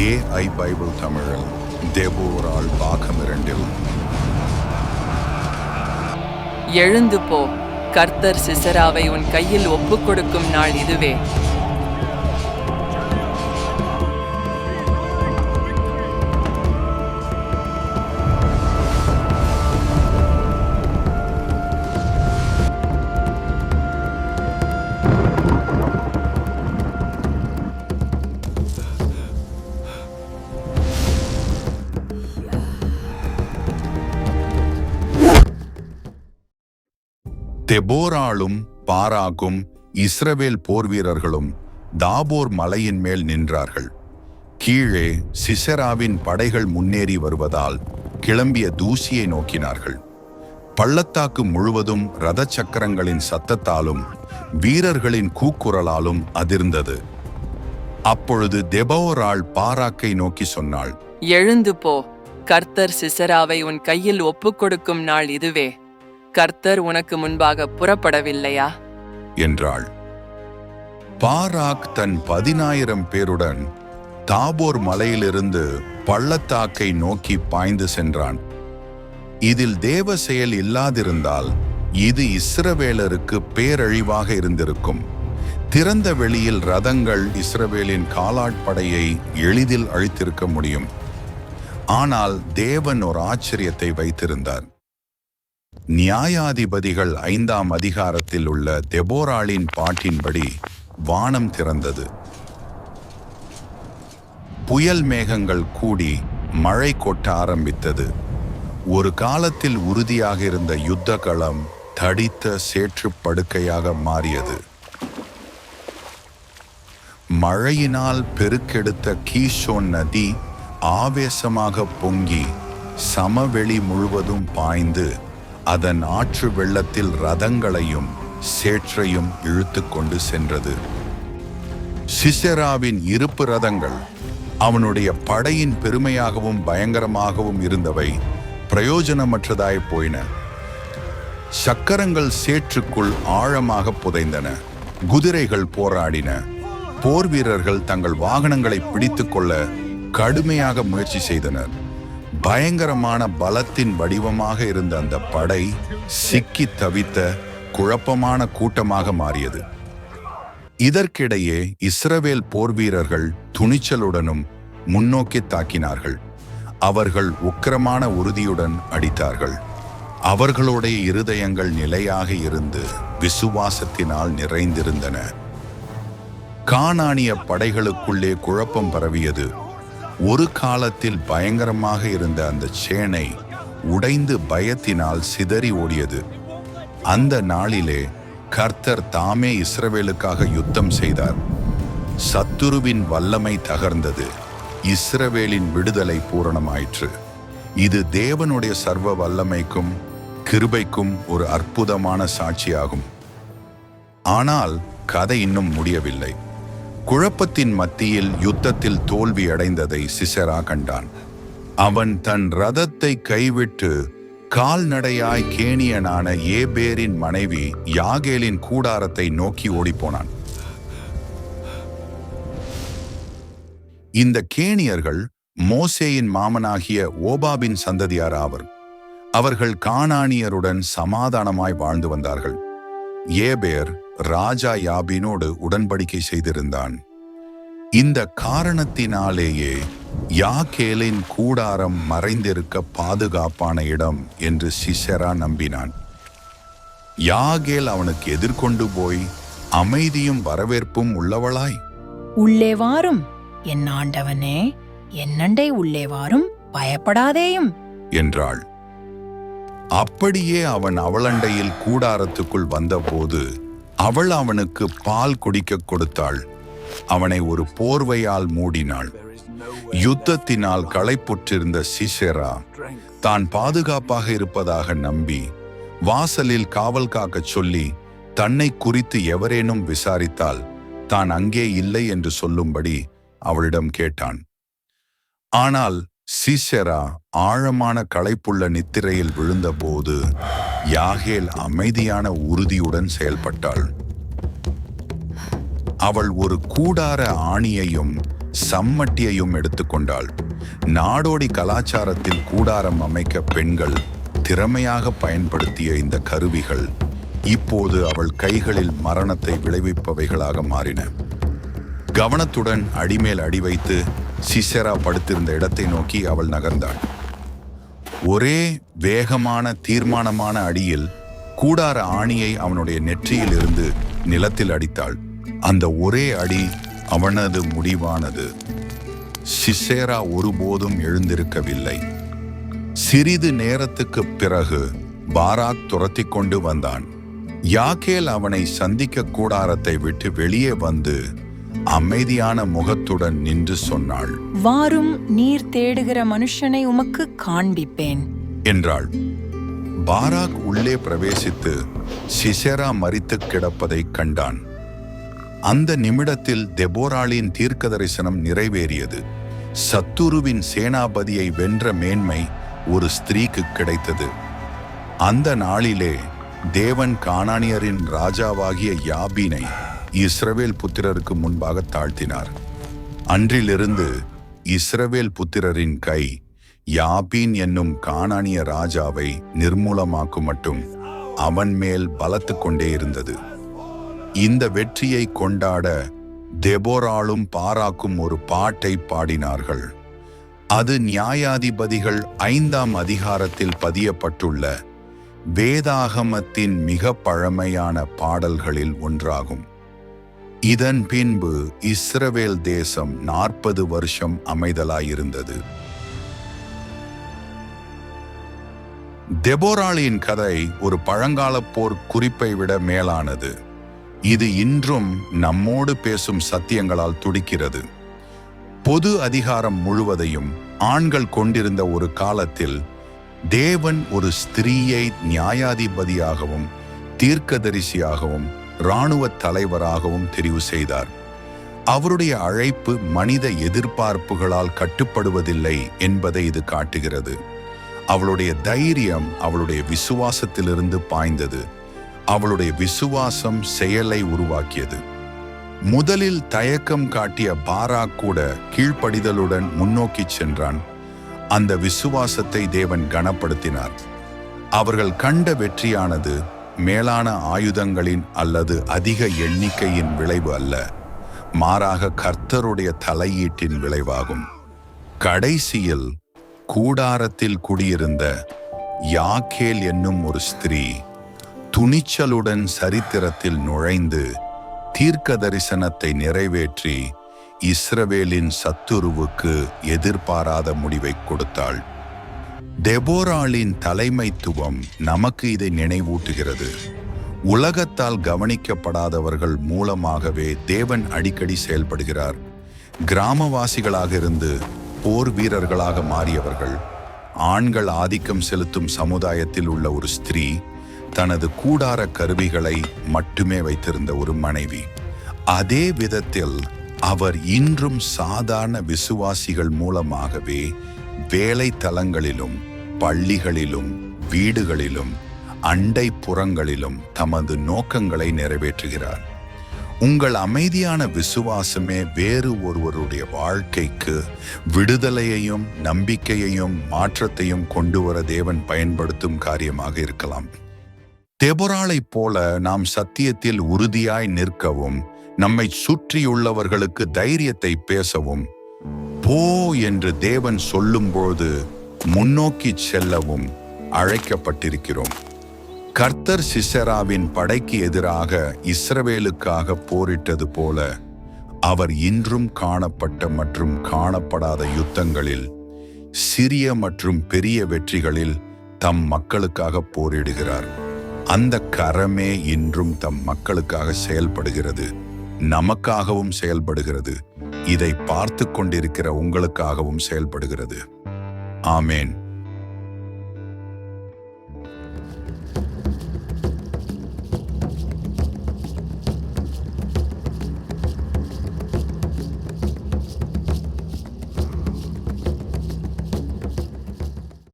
AI Bible தமிழில் தேவோரால் பாகம் இரண்டில் எழுந்து போ கர்த்தர் சிசராவை உன் கையில் ஒப்புக் கொடுக்கும் நாள் இதுவே. தெபோராளும் பாராக்கும் இஸ்ரவேல் போர் வீரர்களும் தாபோர் மலையின் மேல் நின்றார்கள். கீழே சிசராவின் படைகள் முன்னேறி வருவதால் கிளம்பிய தூசியை நோக்கினார்கள். பள்ளத்தாக்கு முழுவதும் ரத சக்கரங்களின் சத்தத்தாலும் வீரர்களின் கூக்குரலாலும் அதிர்ந்தது. அப்பொழுது தெபோராள் பாராக்கை நோக்கி சொன்னாள் எழுந்து போ. கர்த்தர் சிசராவை உன் கையில் ஒப்புக் கொடுக்கும் நாள் இதுவே. கர்த்தர் உனக்கு முன்பாக புறப்படவில்லையா? என்றாள். பாராக் தன் பதினாயிரம் பேருடன் தாபோர் மலையிலிருந்து பள்ளத்தாக்கை நோக்கி பாய்ந்து சென்றான். இதில் தேவ செயல் இல்லாதிருந்தால் இது இஸ்ரவேலருக்கு பேரழிவாக இருந்திருக்கும். திறந்த வெளியில் ரதங்கள் இஸ்ரவேலின் காலாட்படையை எளிதில் அழித்திருக்க முடியும். ஆனால் தேவன் ஒரு ஆச்சரியத்தை வைத்திருந்தார். நியாயாதிபதிகள் ஐந்தாம் அதிகாரத்தில் உள்ள தெபோராளின் பாட்டின்படி வானம் திறந்தது. புயல் மேகங்கள் கூடி மழை கொட்ட ஆரம்பித்தது. ஒரு காலத்தில் உறுதியாக இருந்த யுத்த களம் தடித்த சேற்றுப் படுக்கையாக மாறியது. மழையினால் பெருக்கெடுத்த கீஷோன் நதி ஆவேசமாக பொங்கி சமவெளி முழுவதும் பாய்ந்து அதன் ஆற்று வெள்ளத்தில் ரதங்களையும் சேற்றையும் இழுத்து கொண்டு சென்றது. சிசெராவின் இருப்பு ரதங்கள் அவனுடைய படையின் பெருமையாகவும் பயங்கரமாகவும் இருந்தவை பிரயோஜனமற்றதாய் போயின. சக்கரங்கள் சேற்றுக்குள் ஆழமாக புதைந்தன. குதிரைகள் போராடின. போர் வீரர்கள் தங்கள் வாகனங்களை பிடித்துக்கொள்ள கடுமையாக முயற்சி செய்தனர். பயங்கரமான பலத்தின் வடிவமாக இருந்த அந்த படை சிக்கி தவித்த குழப்பமான கூட்டமாக மாறியது. இதற்கிடையே இஸ்ரவேல் போர் வீரர்கள் துணிச்சலுடனும் முன்னோக்கி தாக்கினார்கள். அவர்கள் உக்கிரமான உறுதியுடன் அடித்தார்கள். அவர்களுடைய இருதயங்கள் நிலையாக இருந்து விசுவாசத்தினால் நிறைந்திருந்தன. காணானிய படைகளுக்குள்ளே குழப்பம் பரவியது. ஒரு காலத்தில் பயங்கரமாக இருந்த அந்த சேனை உடைந்து பயத்தினால் சிதறி ஓடியது. அந்த நாளிலே கர்த்தர் தாமே இஸ்ரவேலுக்காக யுத்தம் செய்தார். சத்துருவின் வல்லமை தகர்ந்தது. இஸ்ரவேலின் விடுதலை பூரணமாயிற்று. இது தேவனுடைய சர்வ வல்லமைக்கும் கிருபைக்கும் ஒரு அற்புதமான சாட்சியாகும். ஆனால் கதை இன்னும் முடியவில்லை. குழப்பத்தின் மத்தியில் யுத்தத்தில் தோல்வி அடைந்ததை சிசரா கண்டான். அவன் தன் ரதத்தை கைவிட்டு கால்நடையாய் கேணியனான ஏபேரின் மனைவி யாகேலின் கூடாரத்தை நோக்கி ஓடிப்போனான். இந்த கேணியர்கள் மோசேயின் மாமனாகிய ஓபாபின் சந்ததியார் ஆவர். அவர்கள் காணானியருடன் சமாதானமாய் வாழ்ந்து வந்தார்கள். ஏபேர் ராஜா யாபினோடு உடன்படிக்கை செய்திருந்தான். இந்த காரணத்தினாலேயே யாகேலின் கூடாரம் மறைந்திருக்க பாதுகாப்பான இடம் என்று சிசரா நம்பினான். யாகேல் அவனுக்கு எதிர்கொண்டு போய் அமைதியும் வரவேற்பும் உள்ளவளாய். உள்ளே வாரும் என் ஆண்டவனே என்னண்டை உள்ளே வாரும் பயப்படாதேயும். என்றாள். அப்படியே அவன் அவளண்டையில் கூடாரத்துக்குள் வந்தபோது அவள் அவனுக்கு பால் குடிக்க கொடுத்தாள். அவனை ஒரு போர்வையால் மூடினாள். யுத்தத்தினால் களைப்புற்றிருந்த சிசெரா தான் பாதுகாப்பாக இருப்பதாக நம்பி வாசலில் காவல் காக்கச் சொல்லி தன்னை குறித்து எவரேனும் விசாரித்தால் தான் அங்கே இல்லை என்று சொல்லும்படி அவளிடம் கேட்டான். ஆனால் சிசெரா ஆழமான களைப்புள்ள நித்திரையில் விழுந்தபோது யாகேல் அமைதியான உறுதியுடன் செயல்பட்டாள். அவள் ஒரு கூடார ஆணியையும் சம்மட்டியையும் எடுத்துக்கொண்டாள் நாடோடி கலாச்சாரத்தில் கூடாரம் அமைக்க பெண்கள் திறமையாக பயன்படுத்திய இந்த கருவிகள் இப்போது அவள் கைகளில் மரணத்தை விளைவிப்பவைகளாக மாறின. கவனத்துடன் அடிமேல் அடி வைத்து சிசரா படுத்திருந்த இடத்தை நோக்கி அவள் நகர்ந்தாள். ஒரே வேகமான தீர்மானமான அடியில் கூடார ஆணியை அவனுடைய நெற்றியில் இருந்து நிலத்தில் அடித்தாள். அந்த ஒரே அடி அவனது முடிவானது. சிசேரா ஒருபோதும் எழுந்திருக்கவில்லை. சிறிது நேரத்துக்குப் பிறகு பாராக் துரத்தி கொண்டு வந்தான். யாக்கேல் அவனை சந்திக்க கூடாரத்தை விட்டு வெளியே வந்து அமைதியான முகத்துடன் நின்று சொன்னாள். வாரும் நீர் தேடுகிற மனுஷனை உமக்கு காண்பிப்பேன். என்றாள். பாராக் உள்ளே பிரவேசித்து சிசெரா மரித்து கிடப்பதைக் கண்டான். அந்த நிமிடத்தில் தெபோராளின் தீர்க்க தரிசனம் நிறைவேறியது. சத்துருவின் சேனாபதியை வென்ற மேன்மை ஒரு ஸ்திரீக்கு கிடைத்தது. அந்த நாளிலே தேவன் கானானியரின் ராஜாவாகிய யாபீனை இஸ்ரவேல் புத்திரருக்கு முன்பாக தாழ்த்தினார். அன்றிலிருந்து இஸ்ரவேல் புத்திரரின் கை யாபீன் என்னும் கானானிய ராஜாவை நிர்மூலமாக்கும் மட்டும் அவன் மேல் பலத்து கொண்டே இருந்தது. இந்த வெற்றியை கொண்டாட தெபோராளும் பாராக்கும் ஒரு பாட்டை பாடினார்கள். அது நியாயாதிபதிகள் ஐந்தாம் அதிகாரத்தில் பதியப்பட்டுள்ள வேதாகமத்தின் மிக பழமையான பாடல்களில் ஒன்றாகும். இதன் பின்பு இஸ்ரவேல் தேசம் நாற்பது வருஷம் அமைதலாயிருந்தது. தெபோராளியின் கதை ஒரு பழங்கால போர் குறிப்பை விட மேலானது. இது இன்றும் நம்மோடு பேசும் சத்தியங்களால் துடிக்கிறது. பொது அதிகாரம் முழுவதையும் ஆண்கள் கொண்டிருந்த ஒரு காலத்தில் தேவன் ஒரு ஸ்திரீயை நியாயாதிபதியாகவும் தீர்க்கதரிசியாகவும் இராணுவ தலைவராகவும் தெரிவு செய்தார். அவருடைய அழைப்பு மனித எதிர்பார்ப்புகளால் கட்டுப்படுவதில்லை என்பதை இது காட்டுகிறது. அவளுடைய தைரியம் அவளுடைய விசுவாசத்திலிருந்து பாய்ந்தது. அவளுடைய விசுவாசம் செயலை உருவாக்கியது. முதலில் தயக்கம் காட்டிய பாரா கூட கீழ்ப்படிதலுடன் முன்னோக்கி சென்றான். அந்த விசுவாசத்தை தேவன் கனப்படுத்தினார். அவர்கள் கண்ட வெற்றியானது மேலான ஆயுதங்களின் அல்லது அதிக எண்ணிக்கையின் விளைவு அல்ல. மாறாக கர்த்தருடைய தலையீட்டின் விளைவாகும். கடைசியில் கூடாரத்தில் குடியிருந்த யாக்கேல் என்னும் ஒரு ஸ்திரீ துணிச்சலுடன் சரித்திரத்தில் நுழைந்து தீர்க்க தரிசனத்தை நிறைவேற்றி இஸ்ரவேலின் சத்துருவுக்கு எதிர்பாராத முடிவை கொடுத்தாள். டெபோராளின் தலைமைத்துவம் நமக்கு இதை நினைவூட்டுகிறது. உலகத்தால் கவனிக்கப்படாதவர்கள் மூலமாகவே தேவன் அடிக்கடி செயல்படுகிறார். கிராமவாசிகளாக இருந்து போர் வீரர்களாக மாறியவர்கள் ஆண்கள் ஆதிக்கம் செலுத்தும் சமுதாயத்தில் உள்ள ஒரு ஸ்திரீ தனது கூடார கருவிகளை மட்டுமே வைத்திருந்த ஒரு மனைவி. அதே விதத்தில் அவர் இன்றும் சாதாரண விசுவாசிகள் மூலமாகவே வேலை தலங்களிலும் பள்ளிகளிலும் வீடுகளிலும் அண்டை புறங்களிலும் தமது நோக்கங்களை நிறைவேற்றுகிறார். உங்கள் அமைதியான விசுவாசமே வேறு ஒருவருடைய வாழ்க்கைக்கு விடுதலையையும் நம்பிக்கையையும் மாற்றத்தையும் கொண்டு வர தேவன் பயன்படுத்தும் காரியமாக இருக்கலாம். தெபொராளைப் போல நாம் சத்தியத்தில் உறுதியாய் நிற்கவும் நம்மை சுற்றியுள்ளவர்களுக்கு தைரியத்தை பேசவும் போ என்று தேவன் சொல்லும்போது முன்னோக்கி செல்லவும் அழைக்கப்பட்டிருக்கிறோம். கர்த்தர் சிசராவின் படைக்கு எதிராக இஸ்ரவேலுக்காக போரிட்டது போல அவர் இன்றும் காணப்பட்ட மற்றும் காணப்படாத யுத்தங்களில் சிறிய மற்றும் பெரிய வெற்றிகளில் தம் மக்களுக்காக போரிடுகிறார். அந்த கரமே இன்றும் தம் மக்களுக்காக செயல்படுகிறது. நமக்காகவும் செயல்படுகிறது. இதை பார்த்து கொண்டிருக்கிற உங்களுக்காகவும் செயல்படுகிறது. ஆமேன்.